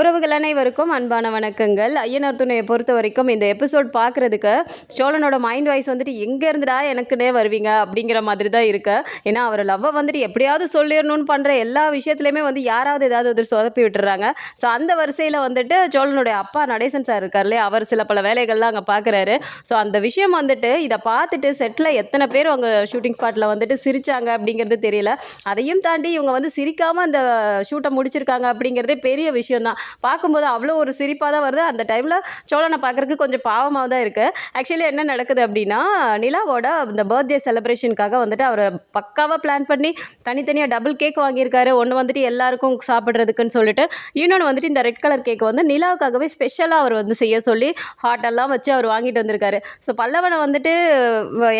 உறவுகள் அனைவருக்கும் அன்பான வணக்கங்கள். ஐயனார் துணையை பொறுத்த வரைக்கும் இந்த எபிசோட் பார்க்குறதுக்கு சோழனோட மைண்ட் வாய்ஸ் வந்துட்டு எங்கே இருந்துடா எனக்குன்னே வருவீங்க? அப்படிங்கிற மாதிரி தான் இருக்கு. ஏன்னா அவர் லவ்வை வந்துட்டு எப்படியாவது சொல்லிடணும்னு பண்ணுற எல்லா விஷயத்துலையுமே வந்து யாராவது ஏதாவது ஒரு சொதப்பி விட்டுறாங்க. ஸோ அந்த வரிசையில் வந்துட்டு சோழனுடைய அப்பா நடேசன் சார் இருக்கார் இல்லையா? அவர் சில பல வேலைகள்லாம் அங்கே பார்க்குறாரு ஸோ அந்த விஷயம் வந்துட்டு இதை பார்த்துட்டு செட்டில் எத்தனை பேர் அவங்க ஷூட்டிங் ஸ்பாட்டில் வந்துட்டு சிரிச்சாங்க அப்படிங்கிறது தெரியல. அதையும் தாண்டி இவங்க வந்து சிரிக்காமல் அந்த ஷூட்டை முடிச்சிருக்காங்க அப்படிங்கிறதே பெரிய விஷயம் தான் பார்க்கும்போது அவ்வளோ ஒரு சிரிப்பாக தான் வருது. அந்த டைமில் சோழனை பார்க்குறதுக்கு கொஞ்சம் பாவமாக தான் இருக்குது ஆக்சுவலி என்ன நடக்குது அப்படின்னா நிலாவோட இந்த பர்த்டே செலிப்ரேஷனுக்காக வந்துட்டு அவர் பக்காவாக பிளான் பண்ணி தனித்தனியாக டபுள் கேக் வாங்கியிருக்காரு. ஒன்று வந்துட்டு எல்லாருக்கும் சாப்பிட்றதுக்குன்னு சொல்லிட்டு இன்னொன்று வந்துட்டு இந்த ரெட் கலர் கேக் வந்து நிலாவுக்காகவே ஸ்பெஷலாக அவர் வந்து செய்ய சொல்லி ஹாட்டெல்லாம் வச்சு அவர் வாங்கிட்டு வந்திருக்காரு. ஸோ பல்லவனை வந்துட்டு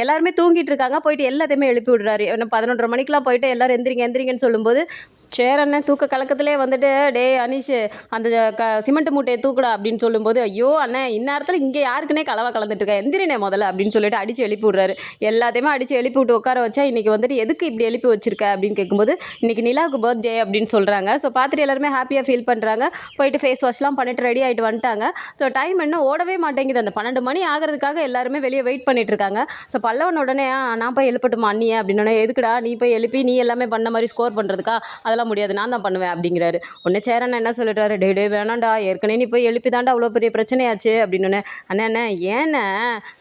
எல்லாருமே தூங்கிட்டு இருக்காங்க. போயிட்டு எல்லாத்தையுமே எழுப்பி விடுறாரு. இன்னும் பதினொன்றரை மணிக்கெலாம் போயிட்டு எல்லாரும் எந்திரிங்க எந்திரிங்கன்னு சொல்லும்போது சேரண்ணே தூக்க கலக்கத்திலே வந்துட்டு டே அனீஷ் அந்த க சிமெண்ட் மூட்டையை தூக்குடா அப்படின்னு சொல்லும்போது ஐயோ அண்ணன் இந்நேரத்தில் இங்கே யாருக்குன்னே கலவா கலந்துட்டு எந்திரினே முதல்ல அப்படின்னு சொல்லிட்டு அடித்து எழுப்பி விட்றாரு. எல்லாத்தையுமே அடித்து எழுப்பி விட்டு உட்கார வச்சா இன்றைக்கி வந்துட்டு எதுக்கு இப்படி எழுப்பி வச்சிருக்க அப்படின்னு கேட்கும்போது இன்றைக்கி நிலாவுக்கு பர்த்டே அப்படின்னு சொல்கிறாங்க ஸோ பார்த்துட்டு எல்லாருமே ஹாப்பியாக ஃபீல் பண்ணுறாங்க போயிட்டு ஃபேஸ் வாஷ்லாம் பண்ணிட்டு ரெடி ஆகிட்டு வந்துட்டாங்க. ஸோ டைம் இன்னும் ஓடவே மாட்டேங்குது. அந்த பன்னெண்டு மணி ஆகிறதுக்காக எல்லாருமே வெளியே வெயிட் பண்ணிட்டு இருக்காங்க. ஸோ பல்லவன் உடனே "ஆ, நான் போய் எழுப்பட்டுமா அண்ணியே? அப்படின்னோடனே எதுக்குடா நீ போய் எழுப்பி நீ எல்லாமே பண்ண மாதிரி ஸ்கோர் பண்ணுறதுக்கா அதெல்லாம் முடியாது. நான் தான் பண்ணுவேன் அப்படிங்கிறாரு. ஒன்று சேரன் என்ன சொல்லிட்டாரு டே டே வேணாம்டா. ஏற்கனவே நீ போய் எழுப்பி தாண்டா அவ்வளோ பெரிய பிரச்சனையாச்சு அப்படின்னு அண்ணே அண்ணே ஏண்ணே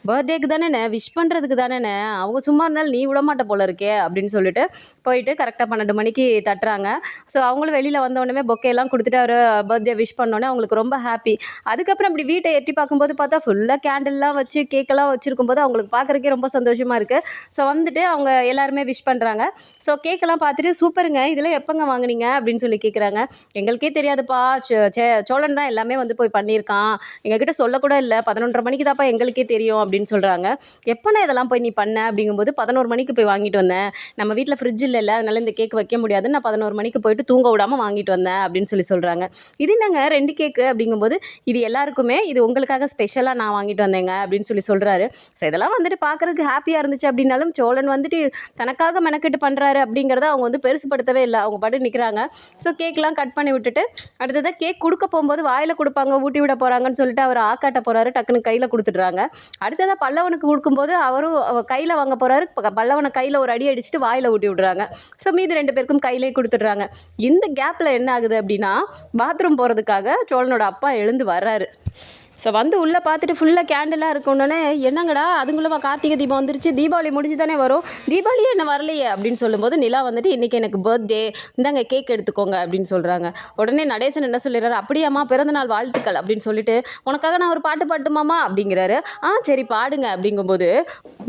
பர்த்டேக்கு தானேண்ணே விஷ் பண்ணுறதுக்கு தானேண்ணே. அவங்க சும்மா இருந்தாலும் நீ விடமாட்ட போல இருக்கே அப்படின்னு சொல்லிட்டு போயிட்டு கரெக்டாக பன்னெண்டு மணிக்கு தட்டுறாங்க. ஸோ அவங்களும் வெளியில் வந்தவொடனே பொக்கையெல்லாம் கொடுத்துட்டு அவர் பர்த்டே விஷ் பண்ணோன்னே அவங்களுக்கு ரொம்ப ஹாப்பி அதுக்கப்புறம் இப்படி வீட்டை எட்டி பார்க்கும்போது பார்த்தா ஃபுல்லாக கேண்டில்லாம் வச்சு கேக்கெல்லாம் வச்சுருக்கும்போது அவங்களுக்கு பார்க்குறக்கே ரொம்ப சந்தோஷமாக இருக்குது ஸோ வந்துட்டு அவங்க எல்லாருமே விஷ் பண்ணுறாங்க ஸோ கேக்கெல்லாம் பார்த்துட்டு சூப்பருங்க இதெல்லாம் எப்போங்க வாங்குனீங்க? அப்படின்னு சொல்லி கேட்குறாங்க எங்களுக்கே தெரியாதுப்பா சோ- சே- சோழன் தான் எல்லாமே வந்து போய் பண்ணியிருக்கான். எங்ககிட்ட சொல்லக்கூட இல்லை. பதினொன்றரை மணிக்கு தான்ப்பா எங்களுக்கே தெரியும் அப்படின்னு சொல்கிறாங்க எப்போனா இதெல்லாம் போய் நீ பண்ண? அப்படிங்கும்போது பதினோரு மணிக்கு போய் வாங்கிட்டு வந்தேன். நம்ம வீட்டில் ஃப்ரிட்ஜ் இல்லைல்ல அதனால இந்த கேக் வைக்க முடியாது. நான் பதினோரு மணிக்கு போயிட்டு தூங்க விடாமல் வாங்கிட்டு வந்தேன் அப்படின்னு சொல்லி சொல்கிறாங்க இது என்னங்க? ரெண்டு கேக்கு அப்படிங்கும்போது இது எல்லாருக்குமே இது உங்களுக்காக ஸ்பெஷலாக நான் வாங்கிட்டு வந்தேங்க அப்படின்னு சொல்லி சொல்கிறாரு ஸோ இதெல்லாம் வந்துட்டு பார்க்குறதுக்கு ஹாப்பியாக இருந்துச்சு அப்படின்னாலும் சோழன் வந்துட்டு தனக்காக மெனக்கெட்டு பண்ணுறாரு அப்படிங்கிறத அவங்க வந்து பெருசுப்படுத்தவே இல்லை. அவங்க பாட்டு நிற்கிறாங்க ஸோ கேக்லாம் கட் பண்ணி விட்டுட்டு அடுத்தது கேக் கொடுக்க போகும்போது வாயில் கொடுப்பாங்க ஊட்டி விட போகிறாங்கன்னு சொல்லிட்டு அவர் ஆக்காட்ட போகிறாரு டக்குன்னு கையில் கொடுத்துட்றாங்க. அடுத்ததாக பல்லவனுக்கு கொடுக்கும்போது அவரும் கையில் வாங்க போகிறாரு பல்லவனை கையில் ஒரு அடி அடிச்சுட்டு வாயில் ஊட்டி விடுறாங்க. ஸோ மீதி ரெண்டு பேருக்கும் கையிலே கொடுத்துட்றாங்க. இந்த கேப்பில் என்ன ஆகுது அப்படின்னா பாத்ரூம் போகிறதுக்காக சோழனோட அப்பா எழுந்து வர்றாரு. ஸோ வந்து உள்ளே பார்த்துட்டு ஃபுல்லாக கேண்டலாக இருக்கணுன்னே என்னங்கடா அதுங்குள்ளவா கார்த்திகை தீபம் வந்துருச்சு தீபாவளி முடிஞ்சு தானே வரும்? தீபாவளியே என்ன வரலையே அப்படின்னு சொல்லும்போது நிலா வந்துட்டு இன்றைக்கி எனக்கு பர்த்டே இந்தாங்க கேக் எடுத்துக்கோங்க அப்படின்னு சொல்கிறாங்க உடனே நடேசன் என்ன சொல்லிடுறாரு அப்படியாம்மா பிறந்தநாள் வாழ்த்துக்கள் அப்படின்னு சொல்லிட்டு உனக்காக நான் ஒரு பாட்டு பாட்டுமாமா அப்படிங்கிறாரு. ஆ சரி பாடுங்க அப்படிங்கும்போது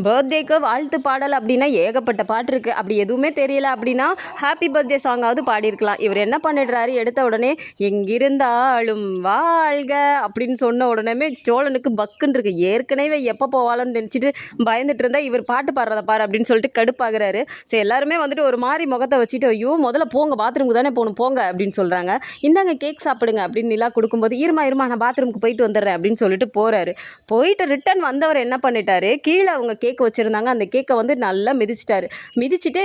பர்த்டேக்கு வாழ்த்து பாடல் அப்படின்னா ஏகப்பட்ட பாட்டு இருக்குது அப்படி எதுவுமே தெரியல அப்படின்னா ஹாப்பி பர்த்டே சாங்காவது பாடியிருக்கலாம். இவர் என்ன பண்ணிடுறாரு எடுத்த உடனே எங்கிருந்தாலும் வாழ்க அப்படின்னு சொன்ன உடனே சோழனுக்கு பக்குன்னு இருக்கு. ஏற்கனவே எப்போ போவாளோன்னு நினச்சிட்டு பயந்துட்டு இருந்தா இவர் பாட்டு பாடுறத பாரு அப்படின்னு சொல்லிட்டு கடுப்பாகிறாரு. சரி எல்லாருமே வந்துட்டு ஒரு மாதிரி முகத்தை வச்சுட்டு ஐயோ முதல்ல போங்க பாத்ரூமுக்கு தானே போகணும் போங்க அப்படின்னு சொல்கிறாங்க இந்தாங்க கேக் சாப்பிடுங்க அப்படின்னு நிலா கொடுக்கும்போது இருமா இருமா நான் பாத்ரூமுக்கு போயிட்டு வந்துடுறேன் அப்படின்னு சொல்லிட்டு போகிறாரு போயிட்டு ரிட்டர்ன் வந்தவர் என்ன பண்ணிட்டாரு? கீழே அவங்க கேக் வச்சுருந்தாங்க. அந்த கேக்கை வந்து நல்லா மிதிச்சிட்டாரு. மிதிச்சுட்டு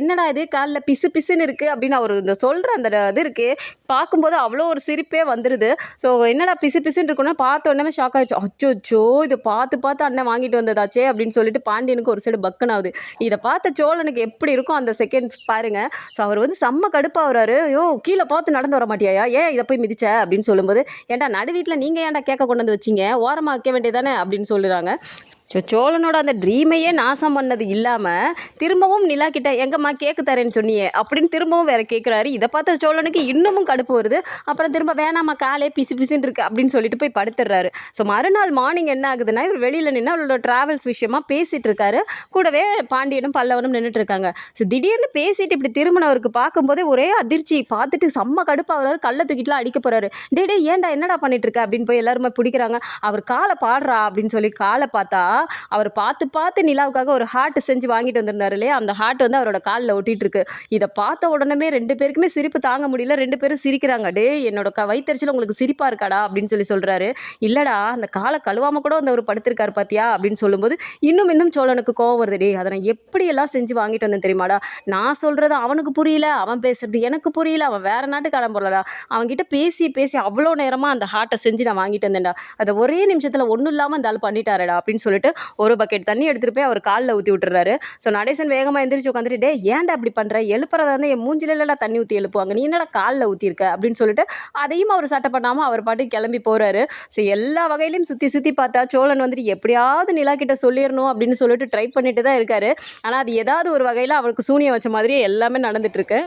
என்னடா இது? காலில் பிசு பிசுன்னு இருக்குது அப்படின்னு அவர் இந்த சொல்கிற அந்த இது இருக்குது பார்க்கும்போது அவ்வளோ ஒரு சிரிப்பே வந்துடுது ஸோ என்னடா பிசு பிசுன்னு இருக்குன்னா பார்த்த உடனே ஷாக் ஆகிடுச்சு அச்சோச்சோ இதை பார்த்து பார்த்து அண்ணன் வாங்கிட்டு வந்ததாச்சே அப்படின்னு சொல்லிட்டு பாண்டியனுக்கு ஒரு சைடு பக்கன் ஆகுது. இதை பார்த்த சோழனுக்கு எப்படி இருக்கும் அந்த செகண்ட் பாருங்க. ஸோ அவர் வந்து செம்ம கடுப்பாகிறாரு ஐயோ கீழே பார்த்து நடந்து வர மாட்டியாயா ஏன் இதை போய் மிதிச்ச? அப்படின்னு சொல்லும்போது ஏன்டா நடு வீட்டில் நீங்கள் ஏன்டா கேட்க கொண்டு வந்து வச்சீங்க? ஓரமாக வைக்க வேண்டியதானே அப்படின்னு சொல்லுறாங்க. ஸோ சோழனோட அந்த ட்ரீமையே நாசம் பண்ணது இல்லாமல் திரும்பவும் நிலா கிட்ட எங்கம்மா கேக்கு தரேன்னு சொன்னியே அப்படின்னு திரும்பவும் வேற கேட்குறாரு இதை பார்த்த சோழனுக்கு இன்னமும் கடுப்பு வருது. அப்புறம் திரும்ப வேணாம்மா காலே பிசு பிசுன்னு இருக்கு அப்படின்னு சொல்லிட்டு போய் படுத்துடுறாரு ஸோ மறுநாள் மார்னிங் என்ன ஆகுதுன்னா இவர் வெளியில் நின்று அவரோட ட்ராவல்ஸ் விஷயமா பேசிட்டு இருக்காரு. கூடவே பாண்டியனும் பல்லவனும் நின்றுட்டு இருக்காங்க. ஸோ திடீர்னு பேசிட்டு இப்படி திரும்பினவருக்கு பார்க்கும்போதே ஒரே அதிர்ச்சி. பார்த்துட்டு செம்ம கடுப்பாகிறாரு கல்லை தூக்கிட்டுலாம் அடிக்க போறாரு. டே டே ஏன்டா என்னடா பண்ணிட்டு இருக்க? அப்படின்னு போய் எல்லாருமே பிடிக்கிறாங்க. அவர் காலை பாடுறா அப்படின்னு சொல்லி காலை பார்த்தா அவர் பார்த்து பார்த்து நிலாவுக்காக ஒரு ஹார்ட் செஞ்சு வாங்கிட்டு வந்திருந்தாரு இல்லையா? அந்த ஹார்ட் வந்து அவரோட காலில் ஒட்டிட்டு இருக்கு இதை பார்த்த உடனே ரெண்டு பேருக்குமே சிரிப்பு தாங்க முடியல. ரெண்டு பேரும் சிரிக்கிறாங்க. டே என்னோட க வயிற்றுச்சல் உங்களுக்கு சிரிப்பாக இருக்காடா? அப்படின்னு சொல்லி சொல்கிறாரு இல்லைடா அந்த காலை கழுவாமல் கூட அந்த அவர் படுத்திருக்காரு பார்த்தியா அப்படின்னு சொல்லும்போது இன்னும் இன்னும் சோழனுக்கு கோவம் வருது. டே அதை நான் எப்படியெல்லாம் செஞ்சு வாங்கிட்டு வந்தேன் தெரியுமாடா? நான் சொல்கிறது அவனுக்கு புரியல அவன் பேசுறது எனக்கு புரியல அவன் வேற நாட்டு கிளம்புறலடா அவன்கிட்ட பேசி பேசி அவ்வளோ நேரமாக அந்த ஹார்ட்டை செஞ்சு நான் வாங்கிட்டு வந்தேன்டா. அதை ஒரே நிமிஷத்தில் ஒன்றும் இல்லாமல் அந்த ஆள் பண்ணிட்டாரடா அப்படின்னு சொல்லிட்டு ஒரு பக்கெட் தண்ணி எடுத்துகிட்டு போய் அவர் காலில் ஊற்றி விட்டுறாரு. ஸோ நடேசன் வேகமாக எந்திரிச்சு உட்காந்துட்டு டே ஏன்டா அப்படி பண்ணுற எழுப்புறதா இருந்தால் என் மூஞ்சில இல்லடா தண்ணி ஊற்றி எழுப்புவாங்க. நீ என்னடா காலில் ஊற்றிருக்க அப்படின்னு சொல்லிட்டு அதையும் அவர் சட்டை பண்ணாமல் அவர் பாட்டு கிளம்பி போகிறாரு ஸோ எல்லா வகையிலையும் சுற்றி சுற்றி பார்த்தா சோழன் வந்துட்டு எப்படியாவது நிலா கிட்ட சொல்லிடணும் அப்படின்னு சொல்லிட்டு ட்ரை பண்ணிட்டு தான் இருக்காரு. ஆனால் அது ஏதாவது ஒரு வகையில் அவருக்கு சூனியம் வச்ச மாதிரியே எல்லாமே நடந்துட்டுருக்கு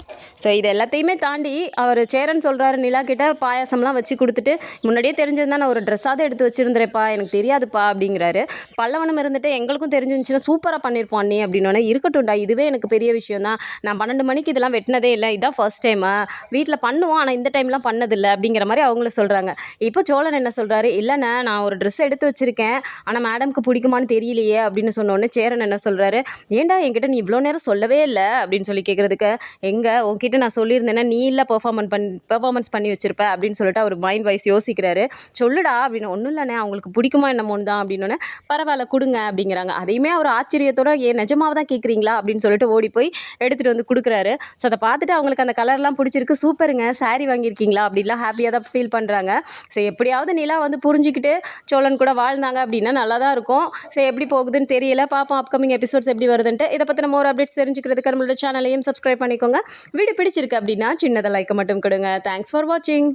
ஸோ இது எல்லாத்தையுமே தாண்டி அவர் சேரன் சொல்கிறாரு நிலா கிட்ட பாயாசம்லாம் வச்சு கொடுத்துட்டு முன்னாடியே தெரிஞ்சிருந்தா நான் ஒரு ட்ரெஸ்ஸாவது எடுத்து வச்சுருந்துறேப்பா எனக்கு தெரியாதுப்பா. அப்படிங்கிறாரு. பல்லவனம் இருந்துட்டு எங்களுக்கும் தெரிஞ்சிருந்துச்சுன்னா சூப்பராக பண்ணியிருப்போம் அண்ணி அப்படின்னோடனே இருக்கட்டும்டா இதுவே எனக்கு பெரிய விஷயம் தான் நான் பன்னெண்டு மணிக்கு இதெல்லாம் வெட்டினதே இல்லை இதான் ஃபர்ஸ்ட் டைமு வீட்டில் பண்ணுவோம் ஆனால் இந்த டைம்லாம் பண்ணதில்லை அப்படிங்கிற மாதிரி அவங்கள சொல்கிறாங்க இப்போ சோழன் என்ன சொல்கிறாரு இல்லைண்ணே நான் ஒரு ட்ரெஸ் எடுத்து வச்சுருக்கேன் ஆனால் மேடம்க்கு பிடிக்குமான்னு தெரியலையே அப்படின்னு சொன்னோடனே சேரன் என்ன சொல்கிறாரு ஏன்டா என்கிட்ட நீ இவ்வளோ நேரம் சொல்லவே இல்லை அப்படின்னு சொல்லி கேட்குறதுக்கு எங்கே உங்ககிட்ட நான் சொல்லியிருந்தேன்னா நீ இல்லை பெர்ஃபார்மன்ஸ் பண்ணி பெர்ஃபார்மன்ஸ் பண்ணி வச்சுருப்ப அப்படின்னு சொல்லிட்டு அவர் மைண்ட் வைஸ் யோசிக்கிறாரு. சொல்லுடா அப்படின்னு ஒன்றும் இல்லைண்ணே அவங்களுக்கு பிடிக்குமா என்னமோன்னு தான் அப்படின்னோடனே பரவாயில்ல கொடுங்க அப்படிங்கிறாங்க. அதையுமே அவர் ஆச்சரியத்தோட ஏன் நிஜமாக தான் கேட்குறீங்களா அப்படின்னு சொல்லிட்டு ஓடி போய் எடுத்துகிட்டு வந்து கொடுக்குறாரு. ஸோ அதை பார்த்துட்டு அவங்களுக்கு அந்த கலர்லாம் பிடிச்சிருக்கு. சூப்பருங்க saree வாங்கியிருக்கீங்களா? அப்படிலாம் ஹாப்பியாக தான் ஃபீல் பண்ணுறாங்க ஸோ எப்படியாவது நிலா வந்து புரிஞ்சுக்கிட்டு சோழன் கூட வாழ்ந்தாங்க அப்படின்னா நல்லா தான் இருக்கும். ஸோ எப்படி போகுதுன்னு தெரியல. பார்ப்போம் அப்கமிங் எபிசோட்ஸ் எப்படி வருதுன்ட்டு. இதை பற்றின மோர் அப்டேட்ஸ் தெரிஞ்சுக்கிறதுக்கு நம்மளோட சேனலையும் சப்ஸ்கிரைப் பண்ணிக்கோங்க. வீடியோ பிடிச்சிருக்கு அப்படின்னா சின்னதை லைக்கை மட்டும் கொடுங்க. தேங்க்ஸ் ஃபார் வாட்சிங்